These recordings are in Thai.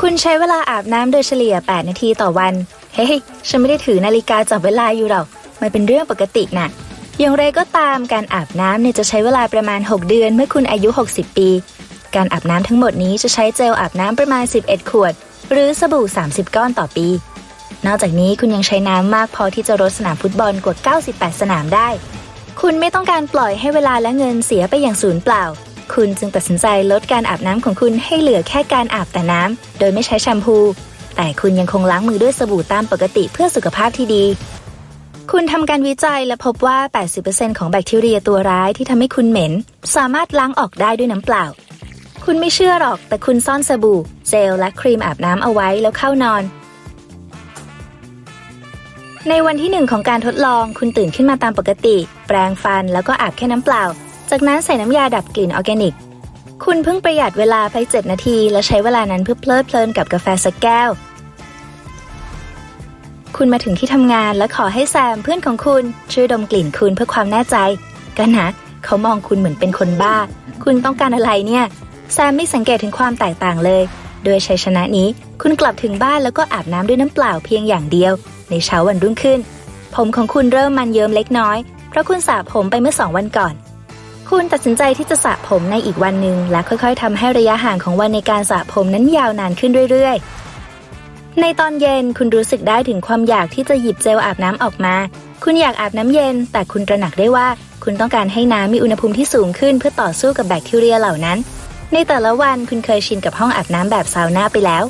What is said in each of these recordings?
คุณใช้เวลาอาบน้ำโดยเฉลี่ย 8 นาทีต่อวัน เฮ้ย ฉันไม่ได้ถือนาฬิกาจับเวลาอยู่หรอก มันเป็นเรื่องปกติน่ะ อย่างไรก็ตามการอาบน้ำเนี่ยจะใช้เวลาประมาณ 6 เดือนเมื่อคุณอายุ 60 ปี การอาบน้ำทั้งหมดนี้จะใช้เจลอาบน้ำประมาณ 11 ขวด หรือสบู่ 30 ก้อนต่อปี นอกจากนี้คุณยังใช้น้ำมากพอที่จะรดสนามฟุตบอลกว่า 98 สนามได้ คุณไม่ต้องการปล่อยให้เวลาและเงินเสียไปอย่างสูญเปล่า คุณจึงตัดสินใจลดการอาบน้ำของคุณให้เหลือแค่การอาบแต่น้ำโดยไม่ใช้แชมพู แต่คุณยังคงล้างมือด้วยสบู่ตามปกติเพื่อสุขภาพที่ดี คุณทำการวิจัยและพบว่า 80%ของแบคทีเรียตัวร้ายที่ทำให้คุณเหม็น สามารถล้างออกได้ด้วยน้ำเปล่า คุณไม่เชื่อหรอก แต่คุณซ่อนสบู่ เจลและครีมอาบน้ำเอาไว้แล้วเข้านอนในวันที่หนึ่งของการทดลอง คุณตื่นขึ้นมาตามปกติ แปรงฟันแล้วก็อาบแค่น้ำเปล่า จากนั้นใส่น้ำยาดับกลิ่นออร์แกนิก คุณเพิ่งประหยัดเวลาไป 7 นาที และใช้เวลานั้นเพื่อเพลิดเพลินกับกาแฟสักแก้ว คุณมาถึงที่ทำงานและขอให้แซมเพื่อนของคุณ ช่วยดมกลิ่นคุณเพื่อความแน่ใจ กันนะ เขามองคุณเหมือนเป็นคนบ้า คุณต้องการอะไรเนี่ย แซมไม่สังเกตถึงความแตกต่างเลย โดยชัยชนะนี้ คุณกลับถึงบ้านแล้วก็อาบน้ำด้วยน้ำเปล่าเพียงอย่างเดียว ในเช้าวันรุ่งขึ้น ผมของคุณเริ่มมันเยิ้มเล็กน้อย เพราะคุณสระผมไปเมื่อสองวันก่อน คุณตัดสินใจที่จะสระผมในอีกวันหนึ่งและค่อยๆทำให้ระยะห่างของวันในการสระผมนั้นยาวนานขึ้นเรื่อยๆ ในตอนเย็นคุณรู้สึกได้ถึงความอยากที่จะหยิบเจลอาบน้ำออกมา คุณอยากอาบน้ำเย็น แต่คุณตระหนักได้ว่า คุณต้องการให้น้ำมีอุณหภูมิที่สูงขึ้น เพื่อต่อสู้กับแบคทีเรียเหล่านั้น ในแต่ละวันคุณเคยชินกับห้องอาบน้ำแบบซาวน่าไปแล้ว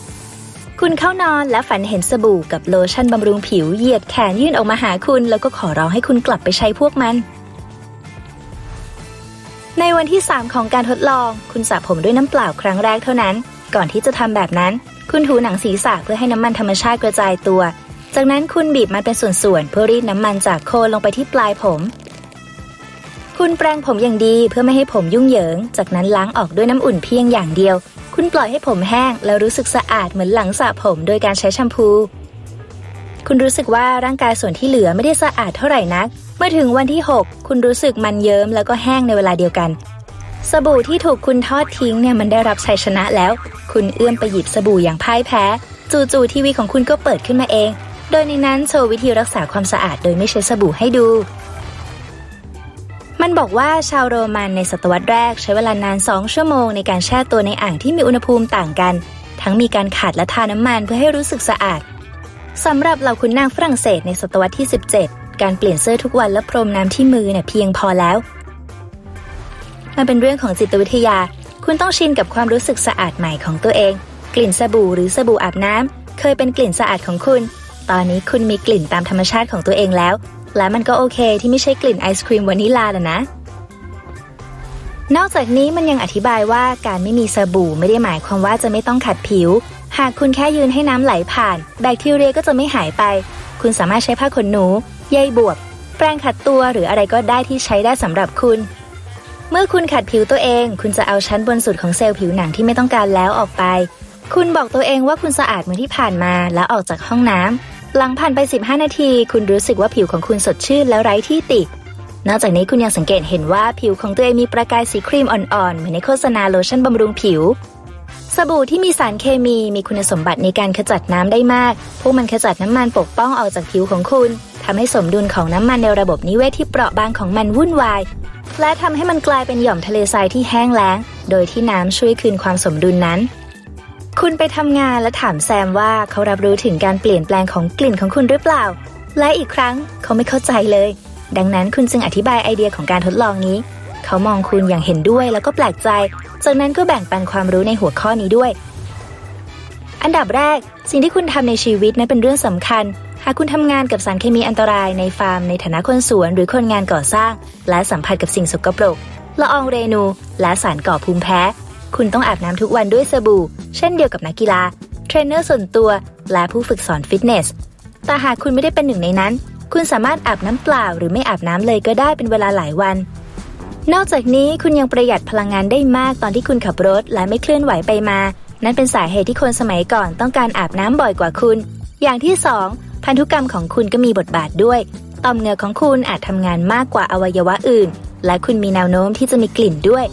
คุณเข้านอนและฝันเห็นสบู่กับโลชั่นบำรุงผิวเหยียดแขนยื่นออกมาหาคุณ แล้วก็ขอร้องให้คุณกลับไปใช้พวกมัน ในวันที่ 3 ของการทดลอง คุณสระผมด้วยน้ำเปล่าครั้งแรกเท่านั้น ก่อนที่จะทำแบบนั้น คุณถูหนังศีรษะเพื่อให้น้ำมันธรรมชาติกระจายตัว จากนั้นคุณบีบมันเป็นส่วนๆเพื่อรีดน้ำมันจากโคนลงไปที่ปลายผม คุณแปรงผมอย่างดีเพื่อไม่ให้ผมยุ่งเหยิง จากนั้นล้างออกด้วยน้ำอุ่นเพียงอย่างเดียว คุณปล่อยให้ผมแห้ง แล้วรู้สึกสะอาดเหมือนหลังสระผมโดยการใช้แชมพู คุณรู้สึกว่าร่างกายส่วนที่เหลือไม่ได้สะอาดเท่าไหร่นัก มื่อถึงวันที่ 6 คุณรู้สึกมันเยิ้มแล้วก็แห้งในเวลาเดียวกัน สบู่ที่ถูกคุณทอดทิ้งเนี่ยมันได้รับชัยชนะแล้ว คุณเอื้อมไปหยิบสบู่อย่างพ่ายแพ้ จู่ๆทีวีของคุณก็เปิดขึ้นมาเอง โดยในนั้นโชว์วิธีรักษาความสะอาดโดยไม่ใช้สบู่ให้ดู มันบอกว่าชาวโรมันในศตวรรษแรกใช้เวลานาน 2 ชั่วโมงในการแช่ตัวในอ่างที่มีอุณหภูมิต่างกัน ทั้งมีการขัดและทาน้ำมันเพื่อให้รู้สึกสะอาดสำหรับเหล่าขุนนางฝรั่งเศสในศตวรรษที่ 17 การเปลี่ยนเสื้อทุกวันและพรมน้ำที่มือเนี่ยเพียงพอแล้ว มันเป็นเรื่องของจิตวิทยา คุณต้องชินกับความรู้สึกสะอาดใหม่ของตัวเอง กลิ่นสบู่หรือสบู่อาบน้ำเคยเป็นกลิ่นสะอาดของคุณ ตอนนี้คุณมีกลิ่นตามธรรมชาติของตัวเองแล้ว และมันก็โอเคที่ไม่ใช่กลิ่นไอศครีมวานิลลาแล้วนะนอกจากนี้มันยังอธิบายว่าการไม่มีสบู่ไม่ได้หมายความว่าจะไม่ต้องขัดผิว หากคุณแค่ยืนให้น้ำไหลผ่าน แบคทีเรียก็จะไม่หายไป คุณสามารถใช้ผ้าขนหนู ใยบวบ แปรงขัดตัวหรืออะไรก็ได้ที่ใช้ได้สำหรับคุณ เมื่อคุณขัดผิวตัวเอง คุณจะเอาชั้นบนสุดของเซลล์ผิวหนังที่ไม่ต้องการแล้วออกไป คุณบอกตัวเองว่าคุณสะอาดเหมือนที่ผ่านมาแล้วออกจากห้องน้ำหลังผ่านไป 15 นาที คุณรู้สึกว่าผิวของคุณสดชื่นแล้วไร้ที่ตินอกจากนี้คุณยังสังเกตเห็นว่าผิวของตัวเองมีประกายสีครีมอ่อนๆ เหมือนในโฆษณาโลชั่นบำรุงผิว สบู่ที่มีสารเคมีมีคุณสมบัติในการขจัดน้ำได้มาก พวกมันขจัดน้ำมันปกป้องออกจากผิวของคุณ ทำให้สมดุลของน้ำมันในระบบนิเวศที่เปราะบางของมันวุ่นวาย และทำให้มันกลายเป็นหย่อมทะเลทรายที่แห้งแล้ง โดยที่น้ำช่วยคืนความสมดุลนั้น คุณไปทำงานและถามแซมว่าเขารับรู้ถึงการเปลี่ยนแปลงของกลิ่นของคุณหรือเปล่า และอีกครั้งเขาไม่เข้าใจเลย ดังนั้นคุณจึงอธิบายไอเดียของการทดลองนี้ เขามองคุณอย่างเห็นด้วยแล้วก็แปลกใจ จากนั้นก็แบ่งปันความรู้ในหัวข้อนี้ด้วย อันดับแรก สิ่งที่คุณทำในชีวิตนั้นเป็นเรื่องสำคัญ หากคุณทำงานกับสารเคมีอันตรายในฟาร์มในฐานะคนสวนหรือคนงานก่อสร้าง และสัมผัสกับสิ่งสกปรกละอองเรนู และสารก่อภูมิแพ้ คุณต้องอาบน้ำทุกวันด้วยสบู่ เช่นเดียวกับนักกีฬา เทรนเนอร์ส่วนตัว และผู้ฝึกสอนฟิตเนส แต่หากคุณไม่ได้เป็นหนึ่งในนั้น คุณสามารถอาบน้ำเปล่า หรือไม่อาบน้ำเลยก็ได้เป็นเวลาหลายวัน นอกจากนี้คุณยังประหยัดพลังงานได้มากตอนที่คุณขับรถ และไม่เคลื่อนไหวไปมา นั่นเป็นสาเหตุที่คนสมัยก่อนต้องการอาบน้ำบ่อยกว่าคุณ อย่างที่สอง พันธุกรรมของคุณก็มีบทบาทด้วย ต่อมเหงื่อของคุณอาจทำงานมากกว่าอวัยวะอื่น และคุณมีแนวโน้มที่จะมีกลิ่นด้วย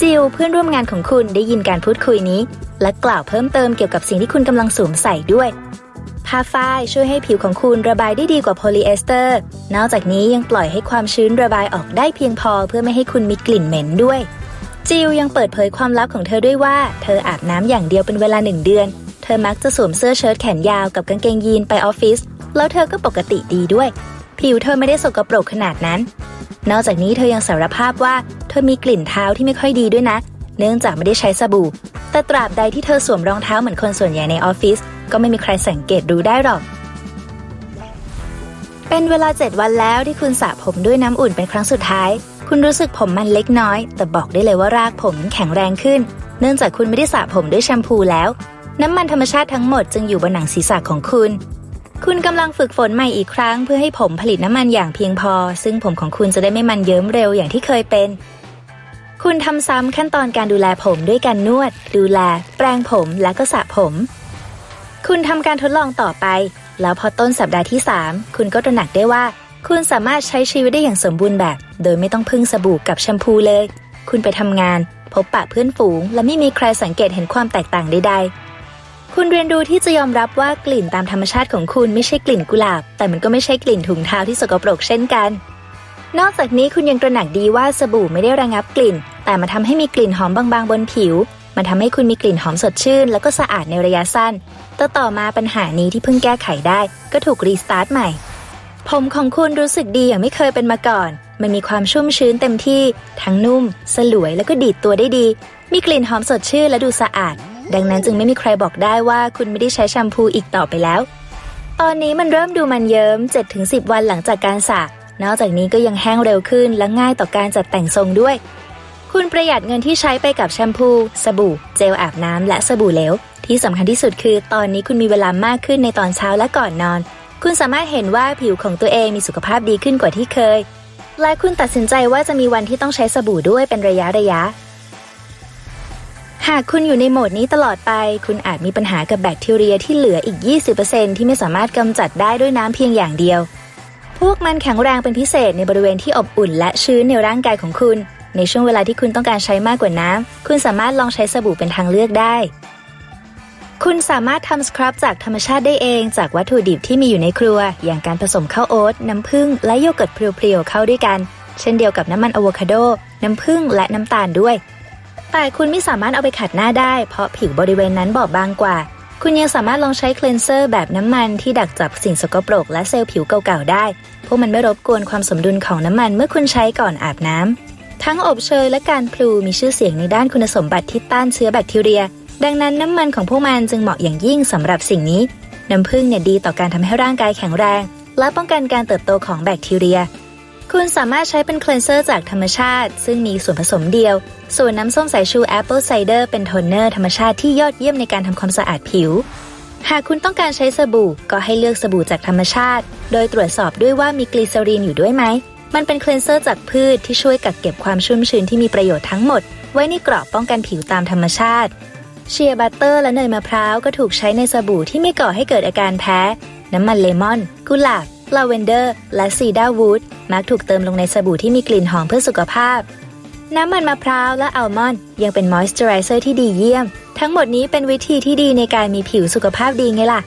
จิลเพื่อนร่วมงานของคุณได้ยินการพูดคุยนี้ และกล่าวเพิ่มเติมเกี่ยวกับสิ่งที่คุณกำลังสวมใส่ด้วยผ้าฝ้ายช่วยให้ผิวของคุณระบายได้ดีกว่าโพลีเอสเตอร์ นอกจากนี้ยังปล่อยให้ความชื้นระบายออกได้เพียงพอเพื่อไม่ให้คุณมีกลิ่นเหม็นด้วยจิลยังเปิดเผยความลับของเธอด้วยว่า เธออาบน้ำอย่างเดียวเป็นเวลาหนึ่งเดือน เธอมักจะสวมเสื้อเชิ้ตแขนยาวกับกางเกงยีนไปออฟฟิศ แล้วเธอก็ปกติดีด้วย ผิวเธอไม่ได้สกปรกขนาดนั้น นอกจากนี้เธอยังสารภาพว่าเธอมีกลิ่นเท้าที่ไม่ค่อยดีด้วยนะ เนื่องจากไม่ได้ใช้สบู่ แต่ตราบใดที่เธอสวมรองเท้าเหมือนคนส่วนใหญ่ในออฟฟิศ ก็ไม่มีใครสังเกตรู้ได้หรอก เป็นเวลา 7 วันแล้วที่คุณสระผมด้วยน้ำอุ่นเป็นครั้งสุดท้าย คุณรู้สึกผมมันเล็กน้อย แต่บอกได้เลยว่ารากผมแข็งแรงขึ้น เนื่องจากคุณไม่ได้สระผมด้วยแชมพูแล้ว น้ำมันธรรมชาติทั้งหมดจึงอยู่บนหนังศีรษะของคุณ คุณกำลังฝึกฝนใหม่อีกครั้ง เพื่อให้ผมผลิตน้ำมันอย่างเพียงพอ ซึ่งผมของคุณจะได้ไม่มันเยิ้มเร็วอย่างที่เคยเป็น คุณทำซ้ำขั้นตอนการดูแลผมด้วยการนวด ดูแล แปรงผมและก็สระผม คุณทำการทดลองต่อไป แล้วพอต้นสัปดาห์ที่ 3 คุณก็ตระหนักได้ว่า คุณสามารถใช้ชีวิตได้อย่างสมบูรณ์แบบ โดยไม่ต้องพึ่งสบู่กับแชมพูเลย คุณไปทำงาน พบปะเพื่อนฝูง และไม่มีใครสังเกตเห็นความแตกต่างใดๆ คุณเรียนรู้ที่จะยอมรับว่ากลิ่นตามธรรมชาติของคุณไม่ใช่กลิ่นกุหลาบ แต่มันก็ไม่ใช่กลิ่นถุงเท้าที่สกปรกเช่นกัน นอกจากนี้คุณยังตระหนักดีว่าสบู่ไม่ได้ระงับกลิ่น แต่มาทำให้มีกลิ่นหอมบางๆบนผิว มันทำให้คุณมีกลิ่นหอมสดชื่น แล้วก็สะอาดในระยะสั้น ต่ต่อมาปัญหานี้ที่เพิ่งแก้ไขได้ ก็ถูกรีสตาร์ทใหม่ ผมของคุณรู้สึกดีอย่างไม่เคยเป็นมาก่อน มันมีความชุ่มชื้นเต็มที่ ทั้งนุ่ม สลวยแล้วก็ดีดตัวได้ดี มีกลิ่นหอมสดชื่นและดูสะอาด ดังนั้นจึงไม่มีใครบอกได้ว่าคุณไม่ได้ใช้แชมพูอีกต่อไปแล้ว ตอนนี้มันเริ่มดูมันเยิ้ม 7-10 วันหลังจากการสระนอกจากนี้ก็ยังแห้งเร็วขึ้นและง่ายต่อการจัดแต่งทรงด้วย คุณประหยัดเงินที่ใช้ไปกับแชมพู สบู่ เจลอาบน้ำและสบู่เหลว ที่สำคัญที่สุดคือ ตอนนี้คุณมีเวลามากขึ้นในตอนเช้าและก่อนนอน คุณสามารถเห็นว่าผิวของตัวเองมีสุขภาพดีขึ้นกว่าที่เคยและคุณตัดสินใจว่าจะมีวันที่ต้องใช้สบู่ด้วยเป็นระยะระยะ หากคุณอยู่ในโหมดนี้ตลอดไป คุณอาจมีปัญหากับแบคทีเรียที่เหลืออีก 20%ที่ไม่สามารถกำจัดได้ด้วยน้ำเพียงอย่างเดียว พวกมันแข็งแรงเป็นพิเศษในบริเวณที่อบอุ่นและชื้นในร่างกายของคุณ ในช่วงเวลาที่คุณต้องการใช้มากกว่าน้ำ คุณสามารถลองใช้สบู่เป็นทางเลือกได้ คุณสามารถทำสครับจากธรรมชาติได้เอง จากวัตถุดิบที่มีอยู่ในครัว อย่างการผสมข้าวโอ๊ต น้ำผึ้ง และโยเกิร์ตเพรียวๆเข้าด้วยกัน เช่นเดียวกับน้ำมันอะโวคาโด น้ำผึ้ง และน้ำตาลด้วย แต่คุณไม่สามารถเอาไปขัดหน้าได้ เพราะผิวบริเวณนั้นบอบบางกว่า คุณยังสามารถลองใช้เคลนเซอร์แบบน้ำมันที่ดักจับสิ่งสกปรกและเซลล์ผิวเก่าๆได้ พวกมันไม่รบกวนความสมดุลของน้ำมันเมื่อคุณใช้ก่อนอาบน้ำ ทั้งอบเชยและการพลูมีชื่อเสียงในด้านคุณสมบัติที่ต้านเชื้อแบคทีเรีย ดังนั้นน้ำมันของพวกมันจึงเหมาะอย่างยิ่งสำหรับสิ่งนี้ น้ำผึ้งเนี่ยดีต่อการทำให้ร่างกายแข็งแรง และป้องกันการเติบโตของแบคทีเรีย คุณสามารถใช้เป็นคล e นเซอร์จากธรรมชาติ ซึ่งมีส่วนผสมเดียว ส่วนน้ำส้มสายชูแอปเปิลไซเดอร์เป็นโทนเนอร์ธรรมชาติที่ยอดเยี่ยมในการทำความสะอาดผิว หากคุณต้องการใช้สบู่ ก็ให้เลือกสบู่จากธรรมชาติ โดยตรวจสอบด้วยว่ามีกลีเซอรีนอยู่ด้วยไหม มันเป็นคล e นเซอร์จากพืชที่ช่วยกักเก็บความชุ่มชื้นที่มีประโยชน์ทั้งหมด ไว้ในกรอบป้องกันผิวตามธรรมชาติ เชียร์บัตเตอร์และเนยมะพร้าวก็ถูกใช้ในสบู่ที่ไม่ก่อให้เกิดอาการแพ้ น้ำมันเลมอน กุหลาบ ลาเวนเดอร์ และซีดาวูดมักถูกเติมลงในสบู่ที่มีกลิ่นหอมเพื่อสุขภาพ น้ำมันมะพร้าวและอัลมอนด์ยังเป็นมอยส์เจอไรเซอร์ที่ดีเยี่ยม ทั้งหมดนี้เป็นวิธีที่ดีในการมีผิวสุขภาพดีไงล่ะ